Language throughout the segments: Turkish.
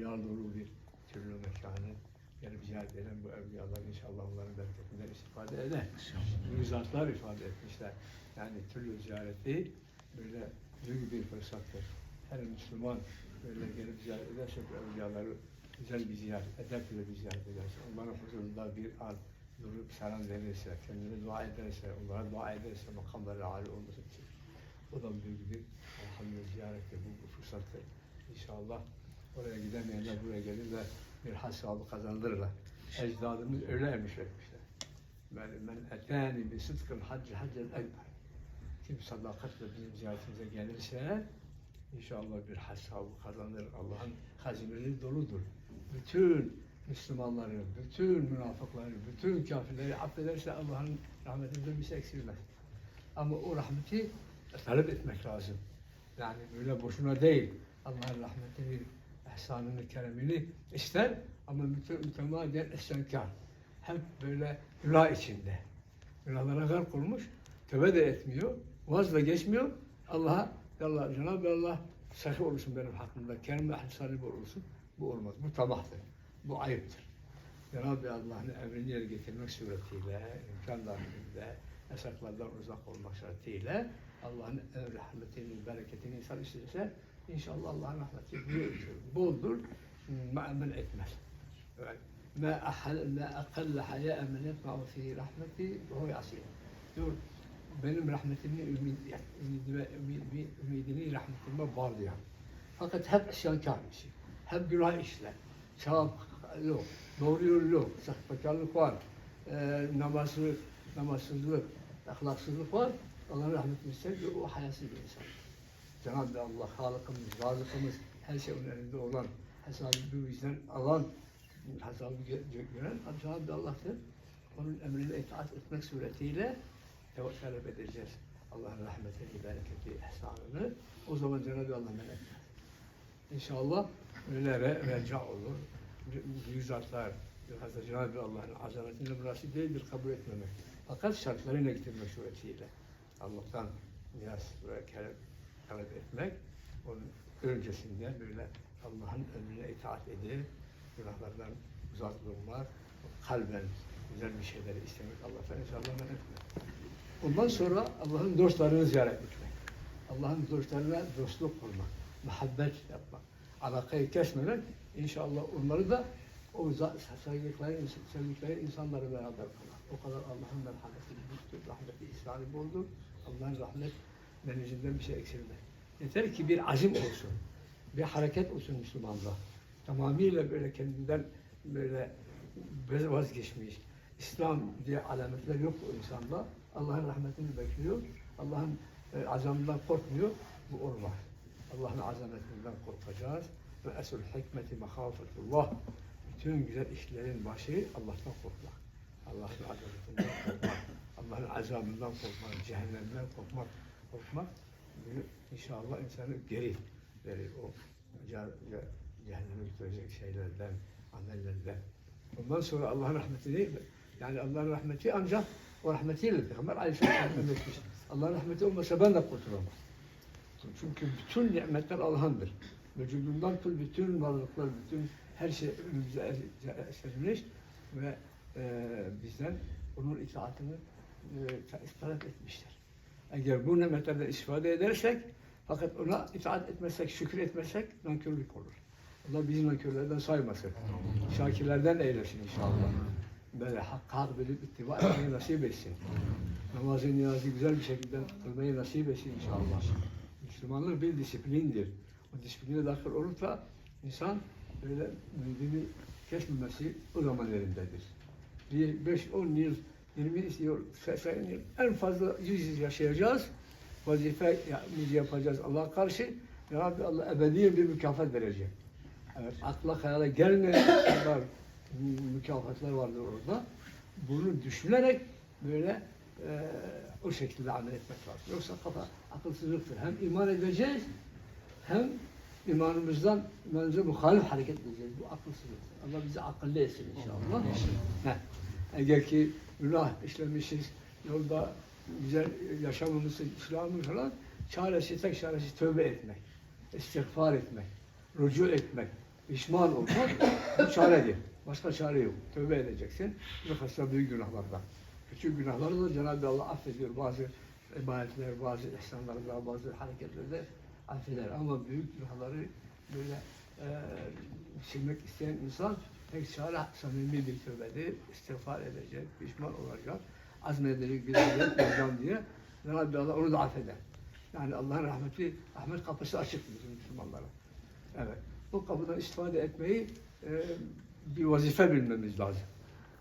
evliya dolu bir türlü mekanı gelip ziyaret eden bu evliyalar inşallah onların bereketinden istifade eder. Bu zatlar ifade etmişler. Yani türlü ziyareti böyle büyük bir fırsattır. Her Müslüman böyle gelip ziyaret ederse bu evliyaları güzel bir ziyaret, edepli bir ziyaret ederse, onların huzurunda bir an durup selam verirse, kendine dua ederse, onlara dua ederse makamları âli olması için. O da büyük bir Allah'ın ziyareti, bu, bu fırsattır. İnşallah oraya gidemeyenler buraya gelir ve bir hasabı kazandırırlar. Ecdadımız öyle emiş etmişler. Men, etâni bi sıdkın haccı haccel ekber. Kim sadakatle bizim ziyaretimize gelirse inşallah bir hasabı kazanır. Allah'ın hazineleri doludur. Bütün Müslümanları, bütün münafıkları, bütün kafirleri affederse Allah'ın rahmetinden bir şey eksilmez. Ama o rahmeti talep etmek lazım. Yani böyle boşuna değil. Allah'ın rahmetini, ihsanını, keremini ister ama müte- mütemadiyen isyankar. Hep böyle günah içinde. Günahlara gark olmuş, tövbe de etmiyor, vaz da geçmiyor. Allah'a, Allah, Cenab-ı Allah sahih olursun benim hakkımda, kerem ve ihsanı olursun. Bu olmaz, bu tamahtır, bu ayıptır. Cenab-ı Allah'ın emrini yerine getirmek suretiyle, imkan dahilinde, yasaklardan uzak olmak şartıyla Allah'ın rahmetini, bereketini insan isterse inşallah Allah'ın rahmeti boldur, muamel etmez. Evet. Ahal ma aqalla haya men yatma'u fi rahmeti ve huve yasir. Diyor benim rahmetimi ümid, ümidime, ümid, ümidini rahmetime var diyor. Fakat hep isyankar bir şey. Hep günah işler. Sevap yok. Doğru yol yok. Sahtekarlık var. E, namazı, namazsızlık, ahlaksızlık var. Allah'ın rahmetini ister o hayasız bir insan. Cenab-ı Allah, Halıkımız, Razıkımız, her şey onun elinde olan, hesabı bu yüzden alan, hesabı gö- gö- gören Cenab-ı Allah'tır. Onun emrine itaat etmek suretiyle tevekkül edeceğiz. Allah'ın rahmetini, bereketi, ihsanını. O zaman Cenab-ı Allah melek. İnşallah öyle re, reca olur. Büyük zatlar, biraz Cenab-ı Allah'ın azametine münasip değildir kabul etmemek. Fakat şartlarıyla getirmek suretiyle. Allah'tan miras ve kerem talep etmek, onun öncesinde böyle Allah'ın emrine itaat edip, günahlardan uzak durmak, kalben güzel bir şeyleri istemek Allah'tan inşallah men etmek. Ondan sonra Allah'ın dostlarını ziyaret etmek. Allah'ın dostlarına dostluk kurmak, muhabbet yapmak, alakayı kesmemek, inşallah onları da o sevdikleri, sevdikleri insanları beraber kılar. O kadar Allah'ın merhameti büyüktür, rahmeti ihsanı boldur. Allah'ın rahmet denizinde bir şey eksilmez. Yeter ki bir azim olsun, bir hareket olsun Müslümanda. Tamamıyla böyle kendinden böyle bez- vazgeçmiş. İslam diye alametler yok o insanda. Allah'ın rahmetini bekliyor. Allah'ın e, azamından korkmuyor. Bu olmaz. Allah'ın azametinden korkacağız. Ve esul hikmeti mahafetullah. Bütün güzel işlerin başı Allah'tan korkmak. Allah'ın azametinden korkmak. Allah'ın azabından korkmak, cehennemden korkmak, korkmak bunu inşallah insanı geri verir o ce- ce- cehenneme götürecek şeylerden, amellerden. Ondan sonra Allah'ın rahmeti değil mi? Yani Allah'ın rahmeti ancak o rahmetiyle Peygamber Aleyhisselam emretmiş. Allah'ın rahmeti olmasa ben de kurtulamam. Çünkü bütün nimetler Allah'ındır. Vücudundan tut bütün varlıklar, bütün her şey önümüze er- esermiş ve e, bizden onun itaatini e, talep etmişler. Eğer bu nimetlerden istifade edersek, fakat ona itaat etmezsek, şükür etmezsek nankörlük olur. Allah bizi nankörlerden saymasın. Şakirlerden eylesin inşallah. Böyle hak hak bilip ittiba etmeyi nasip etsin. Namazı niyazı güzel bir şekilde kılmayı nasip etsin inşallah. Müslümanlık bir disiplindir. O disipline dahil olursa insan böyle ümidini kesmemesi o zaman elindedir. Bir 5-10 yıl, 20 yıl, 80 yıl, en fazla 100 yıl yaşayacağız. Vazife ya- yapacağız Allah'a karşı. Ya Rabbi Allah ebedi bir mükafat verecek. Evet, akla hayale gelmeyen kadar mükafatlar vardır orada. Bunu düşünerek böyle e, o şekilde amel etmek lazım. Yoksa kafa akılsızlıktır. Hem iman edeceğiz hem imanımızdan imanımıza muhalif hareket edeceğiz. Bu akılsızlıktır. Allah bizi akıllı etsin inşallah. Heh. Eğer ki günah işlemişiz, yolda güzel yaşamamışız, İslam'ı falan, çaresi, tek çaresi tövbe etmek, istiğfar etmek, rücu etmek. pişman olmak bu çaredir. Başka çare yok. Tövbe edeceksin. Bilhassa büyük günahlardan. Küçük günahları da Cenab-ı Allah affediyor. Bazı ibadetler, bazı ihsanlarda, bazı hareketlerde affeder. Ama büyük günahları böyle e, silmek isteyen insan çare samimi bir tövbedir. İstiğfar edecek, pişman olacak, azmedecek bir şey yapmayacağım diye Cenab-ı Allah onu da affeder. Yani Allah'ın rahmeti, rahmet kapısı açık bizim Müslümanlara. Evet. Bu kapıdan istifade etmeyi e, bir vazife bilmemiz lazım.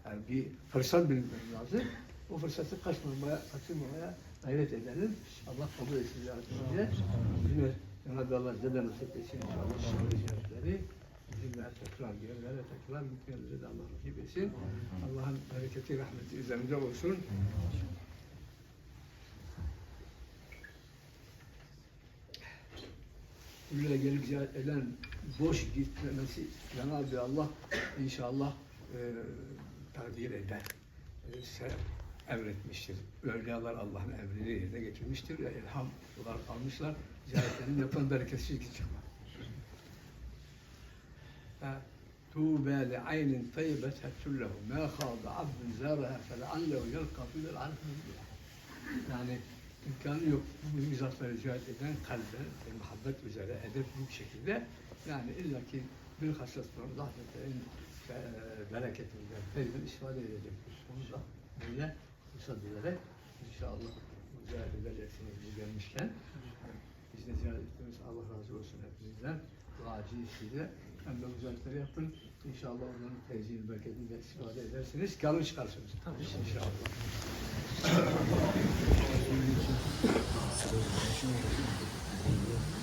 Yani bir fırsat bilmemiz lazım. O fırsatı kaçırmamaya, kaçırmamaya gayret edelim. Allah kabul etsin Cenab-ı Allah size de nasip etsin inşallah Bizimle tekrar yerlere tekrar Allah nasip etsin. Allah'ın bereketi, rahmeti üzerimize olsun. Buraya gelip ziyaret eden boş gitmemesi Cenab-ı Allah inşallah e, takdir eder. E, se- emretmiştir. Evliyalar Allah'ın emrini yerine getirmiştir. ve ilham olarak almışlar. Ziyaretlerini yapan bereketsiz çıkmaz. توبى لعين طيبة له ما خاض عبد زارها فلعله يلقى في العرف Yani imkanı yok. Bu mizahları ziyaret eden kalbe, ve muhabbet üzere, edepli bir şekilde yani illaki bir hasretlerin, rahmetlerin, e, bereketinden, feyden istifade edecektir. Onu da böyle fırsat vererek inşallah ziyaret edeceksiniz bu gelmişken. Biz de ziyaret ettiğimiz Allah razı olsun hepinizden. Duacı size bu ziyaretleri yapın. İnşallah onların tezgil bereketinden istifade edersiniz. Karın çıkarsınız. Tabii inşallah. Biz bu